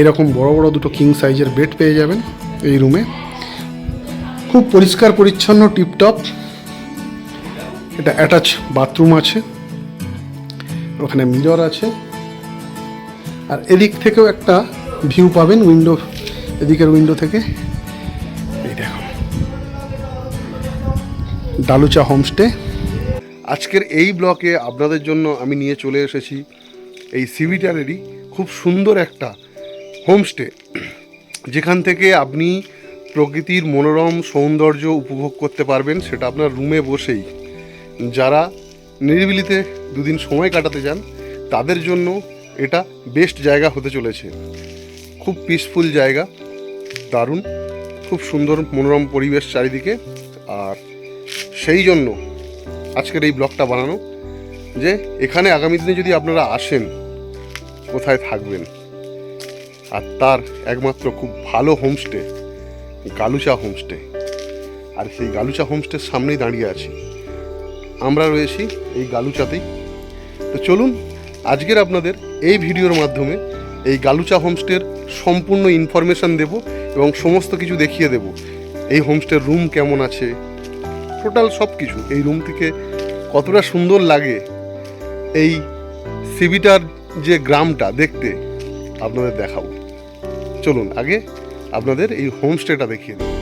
এরকম বড় বড় দুটো কিং সাইজের বেড পেয়ে যাবেন এই রুমে খুব পরিষ্কার, পরিচ্ছন্ন টিপটপ এটা অ্যাটাচ বাথরুম আছে। ওখানে মিরর আছে। আর এদিক থেকেও একটা ভিউ পাবেন উইন্ডো এদিকের উইন্ডো থেকে। এই দেখুন ডালুচা হোমস্টে আজকের এই ব্লকে আপনাদের জন্য আমি নিয়ে চলে এসেছি। এই সিভিটারেরই খুব সুন্দর একটা হোমস্টে, যেখান থেকে আপনি প্রকৃতির মনোরম সৌন্দর্য উপভোগ করতে পারবেন, সেটা আপনার রুমে বসেই। যারা নিরিবিলিতে দুদিন সময় কাটাতে যান, তাদের জন্য এটা বেস্ট জায়গা হতে চলেছে। খুব পিসফুল জায়গা, দারুণ, খুব সুন্দর মনোরম পরিবেশ চারিদিকে। আর সেই জন্য আজকের এই ব্লগটা বানানো যে, এখানে আগামী দিনে যদি আপনারা আসেন, কোথায় থাকবেন? আর তার একমাত্র খুব ভালো হোমস্টে, গালুচা হোমস্টে। আর সেই গালুচা হোমস্টের সামনেই দাঁড়িয়ে আছি। আমরা রয়েছি এই গালুচাতেই। তো চলুন, আজকের আপনাদের এই ভিডিওর মাধ্যমে এই গালুচা হোমস্টের সম্পূর্ণ ইনফরমেশন দেব এবং সমস্ত কিছু দেখিয়ে দেব। এই হোমস্টের রুম কেমন আছে? টোটাল সব কিছু। এই রুম থেকে কতটা সুন্দর লাগে? এই সিবিটার যে গ্রামটা দেখতে আপনাদের দেখাবো। চলুন, আগে আপনাদের এই হোমস্টেটা দেখিয়ে দিই।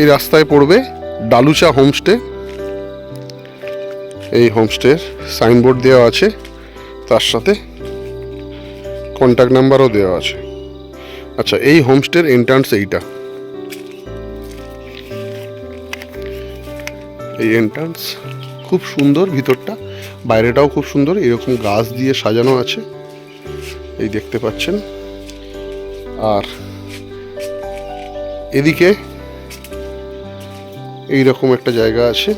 এই রাস্তায় পড়বে ডালুচা হোমস্টে এই হোমস্টের সাইনবোর্ড দেওয়া আছে, তার সাথে কন্ট্যাক্ট নাম্বারও দেওয়া আছে। আচ্ছা এই হোমস্টের এন্ট্রান্স এইটা। এই এন্ট্রান্স খুব সুন্দর ভিতরটা, বাইরেটাও খুব সুন্দর, এরকম গাছ দিয়ে সাজানো আছে, এই দেখতে পাচ্ছেন। আর এদিকে এইরকম একটা জায়গা আছে।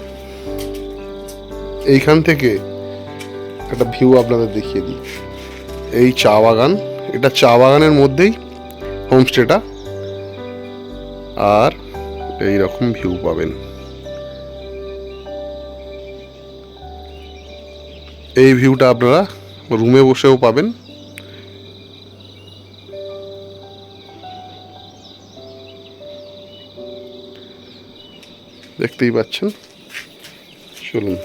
এইখান থেকে একটা ভিউ আপনাদের দেখিয়ে দিই। এই চা বাগান, এটা চা বাগানের মধ্যেই হোমস্টেটা আর এই রকম ভিউ পাবেন। এই ভিউটা আপনারা রুমে বসেও পাবেন। দেখতেই পাচ্ছেন। চলুন।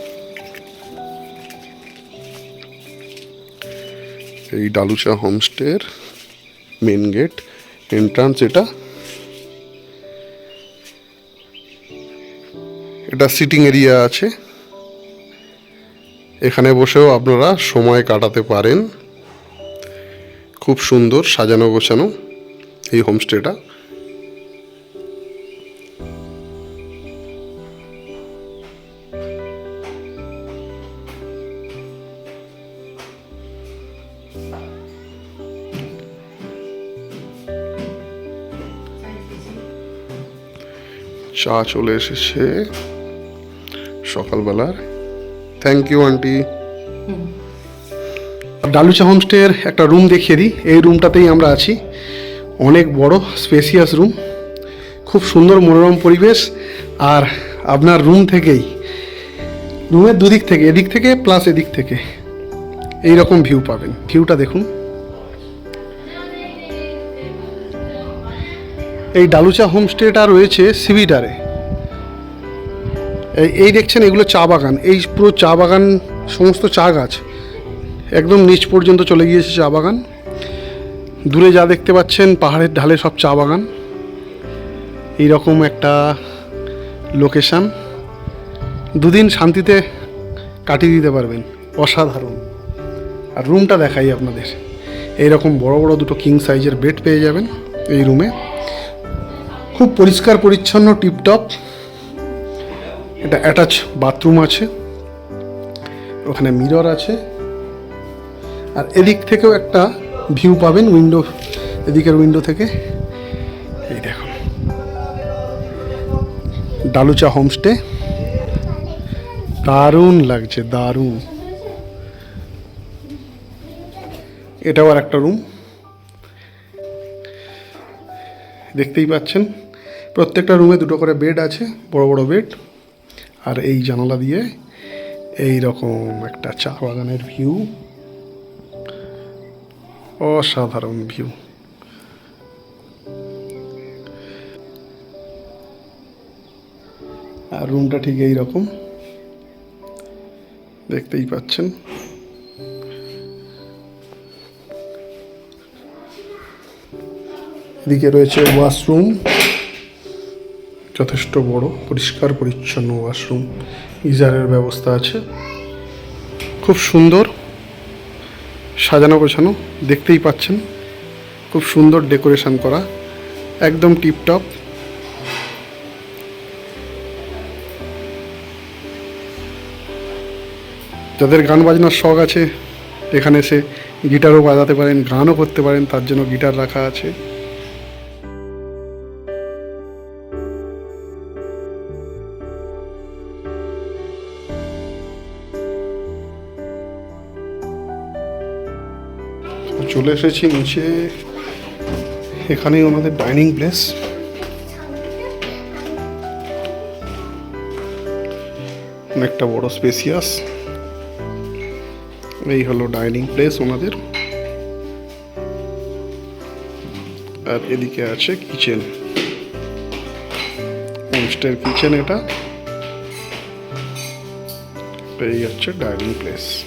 এই ডালুচা হোমস্টের মেন গেট এন্ট্রান্স এটা। এটা সিটিং এরিয়া আছে। এখানে বসেও আপনারা সময় কাটাতে পারেন। খুব সুন্দর সাজানো গোছানো এই হোমস্টেটা। চা চলে এসেছে সকালবেলার। থ্যাংক ইউ আন্টি ডালুচা হোমস্টের একটা রুম দেখিয়ে দিই। এই রুমটাতেই আমরা আছি। অনেক বড় স্পেসিয়াস রুম খুব সুন্দর মনোরম পরিবেশ। আর আপনার রুম থেকেই রুমের দুদিক থেকে এদিক থেকে প্লাস এদিক থেকে এই রকম ভিউ পাবেন। ভিউটা দেখুন। এই ডালুচা হোমস্টেটা রয়েছে সিভিটারে এই- দেখছেন এগুলো চা বাগান। এই পুরো চা বাগান, সমস্ত চা গাছ, একদম নিচ পর্যন্ত চলে গিয়েছে চা বাগান। দূরে যা দেখতে পাচ্ছেন, পাহাড়ের ঢালে সব চা বাগান। এইরকম একটা লোকেশান। দুদিন শান্তিতে কাটিয়ে দিতে পারবেন, অসাধারণ। আর রুমটা দেখাই আপনাদের। এইরকম বড় বড় দুটো কিং সাইজের বেড পেয়ে যাবেন এই রুমে খুব পরিষ্কার, পরিচ্ছন্ন টিপটপ এটা অ্যাটাচ বাথরুম আছে, ওখানে মিরর আছে, আর এদিক থেকেও একটা ভিউ পাবেন উইন্ডো এদিকের উইন্ডো থেকে, এই দেখুন ডালুচা হোমস্টে দারুণ লাগছে, দারুণ। এটাও আর একটা রুম দেখতেই পাচ্ছেন, প্রত্যেকটা রুমে দুটো করে বেড আছে, বড় বড় বেড আর এই জানালা দিয়ে এই রকম একটা চা বাগানের ভিউ। অসাধারণ ভিউ। আর রুমটা ঠিক এই রকম দেখতেই পাচ্ছেন। এদিকে রয়েছে ওয়াশরুম। যথেষ্ট বড়, পরিষ্কার, পরিচ্ছন্ন ওয়াশরুম গিজারের ব্যবস্থা আছে। খুব সুন্দর, সাজানো গোছানো, দেখতেই পাচ্ছেন। খুব সুন্দর ডেকোরেশন করা, একদম টিপটপ যাদের গান বাজনার শখ আছে, এখানে এসে গিটারও বাজাতে পারেন, গানও করতে পারেন, তার জন্য গিটার রাখা আছে। চলে এসেছি নিচে। এখানেই ওনাদের ডাইনিং প্লেস। অনেকটা বড় স্পেসিয়াস। এই হলো ডাইনিং প্লেস ওনাদের। আর এদিকে আছে কিচেন। হোমস্টের কিচেন এটা। এই হচ্ছে ডাইনিং প্লেস।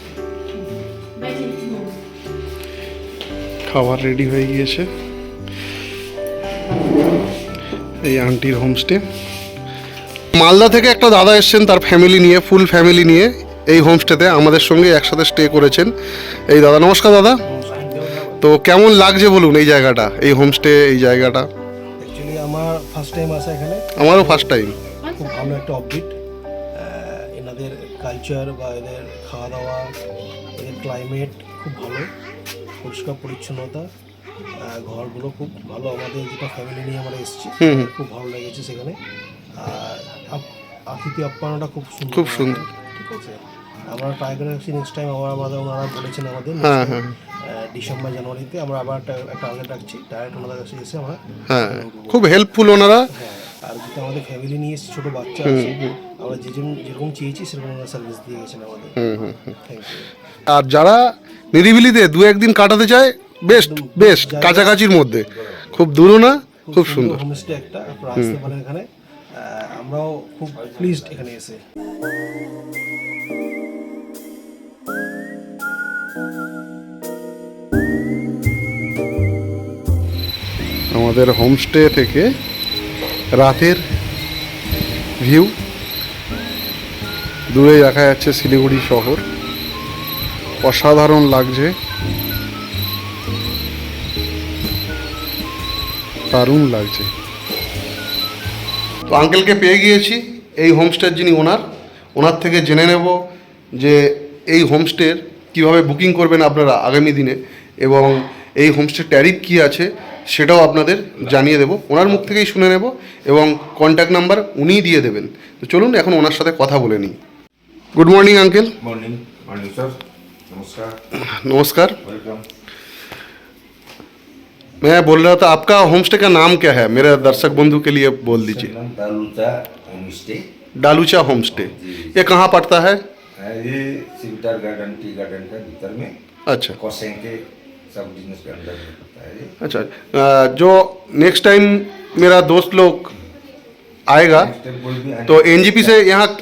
খাবার রেডি হয়ে গিয়েছে। এই আন্টির হোমস্টে মালদা থেকে একটা দাদা এসছেন তার ফ্যামিলি নিয়ে ফুল ফ্যামিলি নিয়ে এই হোমস্টেতে আমাদের সঙ্গে একসাথে স্টে করেছেন। এই দাদা নমস্কার দাদা। তো কেমন লাগছে বলুন এই জায়গাটা এই হোমস্টে এই জায়গাটা? অ্যাকচুয়ালি আমার ফার্স্ট টাইম আসা এখানে। আমারও ফার্স্ট টাইম খুব ভালো একটা অপবিট এনাদের কালচার বা এদের খাওয়া দাওয়া এদের ক্লাইমেট খুব ভালো। পরিষ্কার পরিচ্ছন্নতা ঘরগুলো খুব ভালো। আমাদের যেটা ফ্যামিলি নিয়ে আমরা এসেছি খুব ভালো লেগেছে সেখানে। আর আতিথ্য আপ্যায়নটা খুব সুন্দর। খুব সুন্দর। ঠিক আছে? আমরা ট্রাই করে রাখছি নেক্সট টাইম আবার আমাদের ওনারা বলেছেন আমাদের হ্যাঁ, হ্যাঁ। ডিসেম্বর জানুয়ারিতে আমরা আবার একটা একটা টার্গেট রাখছি। ডাইরেক্ট ওনাদের কাছে এসে আমরা হ্যাঁ খুব হেল্পফুল ওনারা। হ্যাঁ আর যেটা আমাদের ফ্যামিলি নিয়ে এসেছি ছোটো বাচ্চা আছে আমরা যেরকম যেরকম চেয়েছি সেরকম ওনারা সার্ভিস দিয়ে গেছেন আমাদের। থ্যাংক ইউ আর যারা নিরিবিলিতে দু একদিন কাটাতে চায় বেস্ট বেস্ট কাছাকাছির মধ্যে। খুব দূরও না খুব সুন্দর হোমস্টে একটা আপনারা আসতে পারেন এখানে। আমরাও খুব প্লিজড এখানে এসে। আমাদের হোমস্টে থেকে রাতের ভিউ দূরে দেখা যাচ্ছে শিলিগুড়ি শহর। অসাধারণ লাগছে। দারুণ লাগছে। তো আঙ্কেলকে পেয়ে গিয়েছি এই হোমস্টের যিনি ওনার ওনার থেকে জেনে নেব যে এই হোমস্টের কীভাবে বুকিং করবেন আপনারা আগামী দিনে এবং এই হোমস্টের ট্যারিফ কী আছে সেটাও আপনাদের জানিয়ে দেব। ওনার মুখ থেকেই শুনে নেব এবং কন্ট্যাক্ট নাম্বার উনিই দিয়ে দেবেন। তো চলুন এখন ওনার সাথে কথা বলে নিই। Good morning uncle morning morning sir नमस्कार। नमस्कार। मैं बोल रहा था आपका होमस्टे का नाम क्या है? मेरे दर्शक बंधु के लिए बोल दीजिए। डालूचा होमस्टे ये कहाँ पड़ता है? ये सिविटार गार्डन टी गार्डन के भीतर में। अच्छा। कोसें के सब बिज़नेस के अंदर है अच्छा जो नेक्स्ट टाइम मेरा दोस्त लोग आएगा तो एनजीपी से यहाँ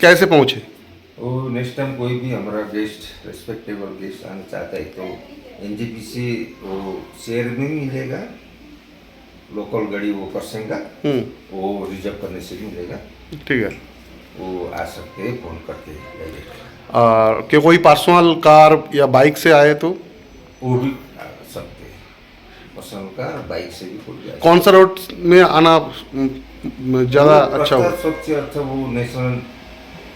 कैसे पहुँचे? वो नेक्स्ट टाइम कोई भी हमारा गेस्ट रेस्पेक्टेबल गेस्ट आना चाहता है तो एनजीपी से वो शेयर में भी मिलेगा लोकल गाड़ी वो करसें का हम्म, वो रिज़र्व करने से भी मिलेगा ठीक है। वो आ सकते हैं फ़ोन करके डायरेक्ट और कोई पर्सनल कार या बाइक से आए तो? वो भी आ सकते हैं। पर्सनल कार बाइक से भी है। कौन सा रोड में आना म, म, ज़्यादा अच्छा हो? सबसे अच्छा वो नेशनल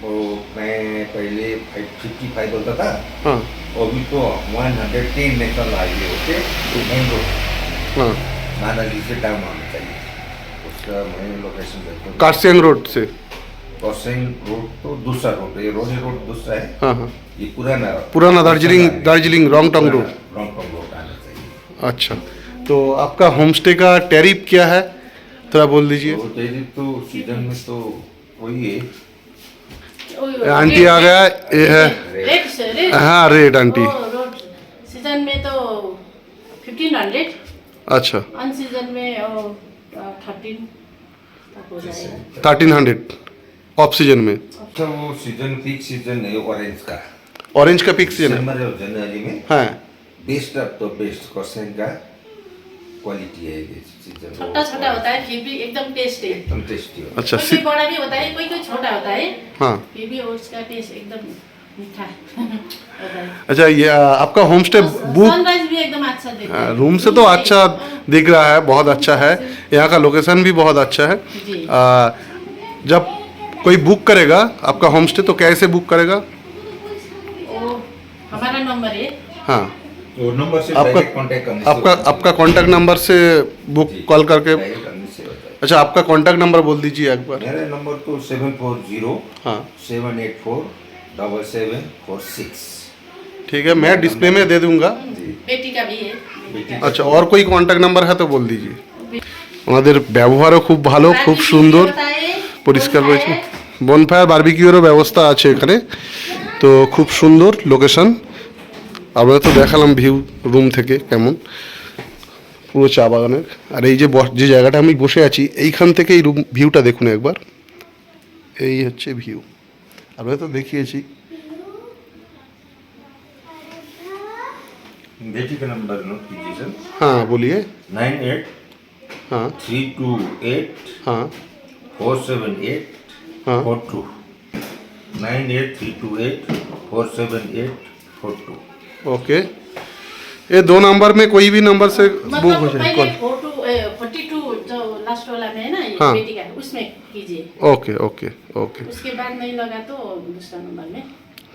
वो मैं पहले फिफ्टी फाइव बोलता था। हाँ। अभी तो one hundred ten national highway होते मेन रोड हाँ। नानाली से डाउन आना चाहिए। उसका मैं लोकेशन देखता हूँ। कारसेंग रोड से। क्रॉसिंग रोड तो दूसरा रोड है। ये रोड रोड दूसरा है। हाँ हाँ। ये पुराना पुराना Darjeeling Darjeeling Rongtong road Rongtong road आना चाहिए। अच्छा। तो आपका होमस्टे का टैरिफ क्या है? थोड़ा बोल दीजिए। तो डेली तो सीज़न में तो वही है। आंटी आ गया ये है। रेट से रेट। हाँ रेट आंटी। सीज़न में तो फिफ्टीन हंड्रेड अच्छा। अन सीज़न में थर्टीन तक हो जाएगा। थर्टीन हंड्रेड ऑफ़ सीज़न में। अच्छा वो सीज़न पीक सीज़न है ऑरेंज का। ऑरेंज का पिक सीज़न है। जनवरी में हाँ। बेस्ट ऑफ़ द बेस्ट कॉसन का क्वालिटी है ये। सीज़न छोटा छोटा होता है फिर भी एकदम टेस्ट है एकदम टेस्टी हो। अच्छा कोई बड़ा भी होता है कोई कोई छोटा होता है हाँ। फिर भी टेस्ट एकदम मीठा अच्छा ये आपका होम स्टे बुक एकदम अच्छा हैं रूम से तो अच्छा दिख रहा है बहुत अच्छा है। यहाँ का लोकेशन भी बहुत अच्छा है। आ, जब कोई बुक करेगा आपका होम स्टे तो कैसे बुक करेगा? वो हमारा नंबर है। हाँ। तो नंबर से आपका डायरेक्ट कांटेक्ट करने से आपका होता है। आपका कांटेक्ट नंबर से बुक जी, कॉल करके डायरेक्ट करने से होता है अच्छा आपका कांटेक्ट नंबर बोल दीजिए एक बार मेरा नंबर तो सेवन फोर जीरो हाँ seven eight four double seven four six ठीक है मैं डिस्प्ले में दे दूंगा बेटी का भी है बेटी का আচ্ছা আর কোই কন্ট্যাক্ট নাম্বার হ্যাঁ তো বল দিজি ওনাদের ব্যবহারও খুব ভালো খুব সুন্দর পরিষ্কার রয়েছে বনফায়ার বারবিকিউরও ব্যবস্থা আছে এখানে তো খুব সুন্দর লোকেশন আমরা তো দেখালাম ভিউ রুম থেকে কেমন পুরো চা বাগানের আর এই যে বস- যে জায়গাটা আমি বসে আছি এইখান থেকে এই রুম ভিউটা দেখুন একবার এই হচ্ছে ভিউ আমরা তো দেখিয়েছি बेटी का नंबर नोट कीजिए सर হ্যাঁ বলিয়ে नाइन एट হ্যাঁ थ्री टू एट হ্যাঁ फोर सेवन एट हाँ। Four two nine eight three two eight four seven eight four two okay ये दो नंबर में कोई भी नंबर से बुक हो मतलब जाए पहले कॉल फोटो फोर्टी टू जो लास्ट वाला में है ना ये हाँ। बेटी का उसमें कीजिए ओके ओके ओके उसके बाद नहीं लगा तो दूसरा नंबर में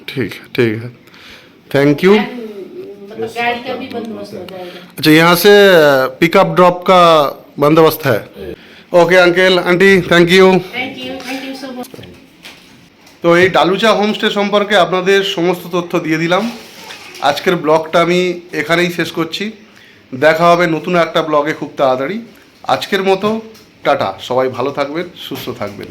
ठीक है ठीक है थैंक यू And, मतलब गाड़ी का भी बंदोबस्त हो जाएगा अच्छा यहाँ से पिकअप ड्रॉप का बंदोबस्त है okay uncle aunty thank you thank you thank you so much তো এই ডালুচা হোমস্টে সম্পর্কে আপনাদের সমস্ত তথ্য দিয়ে দিলাম আজকের ব্লগটা আমি এখানেই শেষ করছি। দেখা হবে নতুন একটা ব্লগে খুব তাড়াতাড়ি। আজকের মতো, টাটা। সবাই ভালো থাকবেন, সুস্থ থাকবেন।